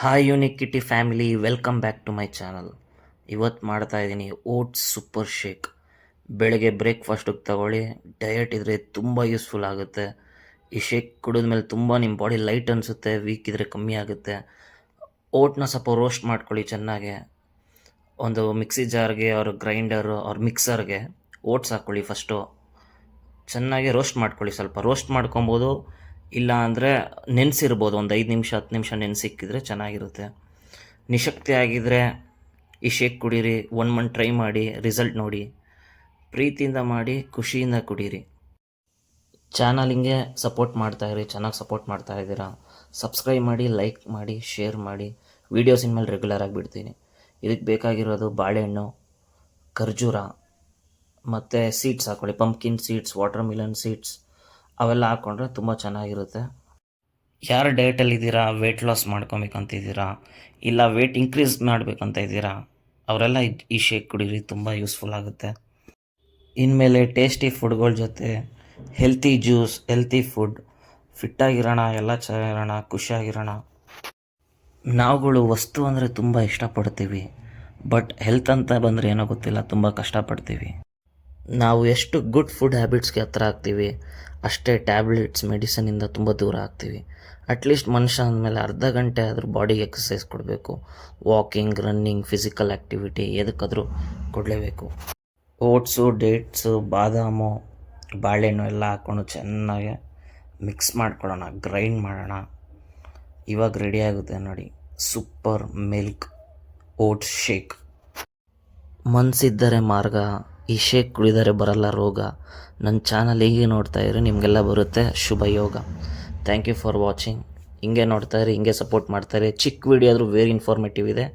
Hi unique family welcome back to my channel ಇವತ್ತು ಮಾಡ್ತಾ ಇದ್ದೀನಿ ಓಟ್ಸ್ ಸೂಪರ್ ಶೇಕ್. ಬೆಳಗ್ಗೆ ಬ್ರೇಕ್ಫಾಸ್ಟಿಗೆ ತಗೊಳ್ಳಿ. ಡಯಟ್ ಇದ್ದರೆ ತುಂಬ ಯೂಸ್ಫುಲ್ ಆಗುತ್ತೆ. ಈ ಶೇಕ್ ಕುಡಿದ ಮೇಲೆ ತುಂಬ ನಿಮ್ಮ ಬಾಡಿ ಲೈಟ್ ಅನಿಸುತ್ತೆ ವೀಕ್ ಇದ್ದರೆ ಕಮ್ಮಿ ಆಗುತ್ತೆ. ಓಟ್ನ ಸ್ವಲ್ಪ ರೋಸ್ಟ್ ಮಾಡ್ಕೊಳ್ಳಿ ಚೆನ್ನಾಗೆ. ಒಂದು ಮಿಕ್ಸಿ ಜಾರ್ಗೆ ಅವ್ರ ಗ್ರೈಂಡರು ಅವ್ರ ಮಿಕ್ಸರ್ಗೆ ಓಟ್ಸ್ ಹಾಕ್ಕೊಳ್ಳಿ ಫಸ್ಟು ಚೆನ್ನಾಗಿ ರೋಸ್ಟ್ ಮಾಡ್ಕೊಳ್ಳಿ. ಸ್ವಲ್ಪ ರೋಸ್ಟ್ ಮಾಡ್ಕೊಬೋದು. ಇಲ್ಲ ಅಂದರೆ ನೆನೆಸಿರ್ಬೋದು, ಒಂದು ಐದು ನಿಮಿಷ, ಹತ್ತು ನಿಮಿಷ ನೆನೆಸಿಕ್ಕಿದ್ರೆ ಚೆನ್ನಾಗಿರುತ್ತೆ. ನಿಶಕ್ತಿ ಆಗಿದ್ದರೆ ಈ ಶೇಕ್ ಕುಡೀರಿ ಒನ್ ಮಂತ್ ಟ್ರೈ ಮಾಡಿ ರಿಸಲ್ಟ್ ನೋಡಿ, ಪ್ರೀತಿಯಿಂದ ಮಾಡಿ, ಖುಷಿಯಿಂದ ಕುಡೀರಿ. ಚಾನಲಿಂಗೆ ಸಪೋರ್ಟ್ ಮಾಡ್ತಾಯಿರಿ ಚೆನ್ನಾಗಿ ಸಪೋರ್ಟ್ ಮಾಡ್ತಾ ಇದ್ದೀರಾ ಸಬ್ಸ್ಕ್ರೈಬ್ ಮಾಡಿ ಲೈಕ್ ಮಾಡಿ ಶೇರ್ ಮಾಡಿ ವೀಡಿಯೋಸ್ ಇನ್ಮೇಲೆ ರೆಗ್ಯುಲರ್ ಆಗಿ ಬಿಡ್ತೀನಿ. ಇದಕ್ಕೆ ಬೇಕಾಗಿರೋದು ಬಾಳೆಹಣ್ಣು, ಖರ್ಜೂರ, ಮತ್ತು ಸೀಡ್ಸ್ ಹಾಕ್ಕೊಳ್ಳಿ pumpkin seeds watermelon seeds ಅವೆಲ್ಲ ಹಾಕ್ಕೊಂಡ್ರೆ ತುಂಬ ಚೆನ್ನಾಗಿರುತ್ತೆ. ಯಾರು ಡಯಟಲ್ಲಿದ್ದೀರಾ ವೆಯ್ಟ್ ಲಾಸ್ ಮಾಡ್ಕೊಬೇಕಂತಿದ್ದೀರಾ, ಇಲ್ಲ ವೆಯ್ಟ್ ಇನ್ಕ್ರೀಸ್ ಮಾಡಬೇಕಂತ ಇದ್ದೀರಾ ಅವರೆಲ್ಲ ಈ ಶೇಕ್ ಕುಡೀರಿ ತುಂಬ ಯೂಸ್ಫುಲ್ ಆಗುತ್ತೆ. ಇನ್ಮೇಲೆ ಟೇಸ್ಟಿ ಫುಡ್ಗಳ ಜೊತೆ ಹೆಲ್ತಿ ಜ್ಯೂಸ್ ಹೆಲ್ತಿ ಫುಡ್ ಫಿಟ್ಟಾಗಿರೋಣ ಎಲ್ಲ ಚೆನ್ನಾಗಿರೋಣ ಖುಷಿಯಾಗಿರೋಣ ನಾವುಗಳು ವಸ್ತು ಅಂದರೆ ತುಂಬ ಇಷ್ಟಪಡ್ತೀವಿ ಬಟ್ ಹೆಲ್ತ್ ಅಂತ ಬಂದರೆ ಏನೋ ಗೊತ್ತಿಲ್ಲ, ತುಂಬ ಕಷ್ಟಪಡ್ತೀವಿ. ನಾವು ಎಷ್ಟು ಗುಡ್ ಫುಡ್ ಹ್ಯಾಬಿಟ್ಸ್ಗೆ ಹತ್ರ ಆಗ್ತೀವಿ, ಅಷ್ಟೇ ಟ್ಯಾಬ್ಲೆಟ್ಸ್ ಮೆಡಿಸನಿಂದ ತುಂಬ ದೂರ ಆಗ್ತೀವಿ. ಅಟ್ಲೀಸ್ಟ್ ಮನುಷ್ಯ ಅಂದಮೇಲೆ ಅರ್ಧ ಗಂಟೆ ಆದರೂ ಬಾಡಿಗೆ ಎಕ್ಸಸೈಸ್ ಕೊಡಬೇಕು. ವಾಕಿಂಗ್ ರನ್ನಿಂಗ್ ಫಿಸಿಕಲ್ ಆ್ಯಕ್ಟಿವಿಟಿ ಎದಕ್ಕಾದರೂ ಕೊಡಲೇಬೇಕು. ಓಟ್ಸು ಡೇಟ್ಸು ಬಾದಾಮು, ಬಾಳೆಹಣ್ಣು ಎಲ್ಲ ಹಾಕ್ಕೊಂಡು ಚೆನ್ನಾಗಿ ಮಿಕ್ಸ್ ಮಾಡ್ಕೊಳ್ಳೋಣ ಗ್ರೈಂಡ್ ಮಾಡೋಣ. ಇವಾಗ ರೆಡಿ ಆಗುತ್ತೆ ನೋಡಿ ಸೂಪರ್ ಮಿಲ್ಕ್ ಓಟ್ಸ್ ಶೇಕ್ ಮನಸ್ಸಿದ್ದರೆ ಮಾರ್ಗ ಈ ಶೇಕ್ ಕುಡಿದರೆ ಬರಲ್ಲ ರೋಗ. ನನ್ನ ಚಾನಲ್ ಹೀಗೆ ನೋಡ್ತಾ ಇರಿ, ನಿಮಗೆಲ್ಲ ಬರುತ್ತೆ ಶುಭ ಯೋಗ. ಥ್ಯಾಂಕ್ ಯು ಫಾರ್ ವಾಚಿಂಗ್ ಹಿಂಗೆ ನೋಡ್ತಾ ಇರಿ, ಹಿಂಗೆ ಸಪೋರ್ಟ್ ಮಾಡ್ತಾರೆ ಚಿಕ್ಕ ವಿಡಿಯೋ ಆದರೂ ವೆರಿ ಇನ್ಫಾರ್ಮೇಟಿವ್ ಇದೆ.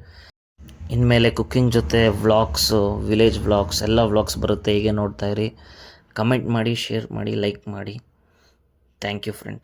ಇನ್ಮೇಲೆ ಕುಕ್ಕಿಂಗ್ ಜೊತೆ ವ್ಲಾಗ್ಸು ವಿಲೇಜ್ ವ್ಲಾಗ್ಸ್ ಎಲ್ಲ ವ್ಲಾಗ್ಸ್ ಬರುತ್ತೆ, ಹೀಗೆ ನೋಡ್ತಾ ಇರಿ. ಕಮೆಂಟ್ ಮಾಡಿ ಶೇರ್ ಮಾಡಿ ಲೈಕ್ ಮಾಡಿ. Thank you friend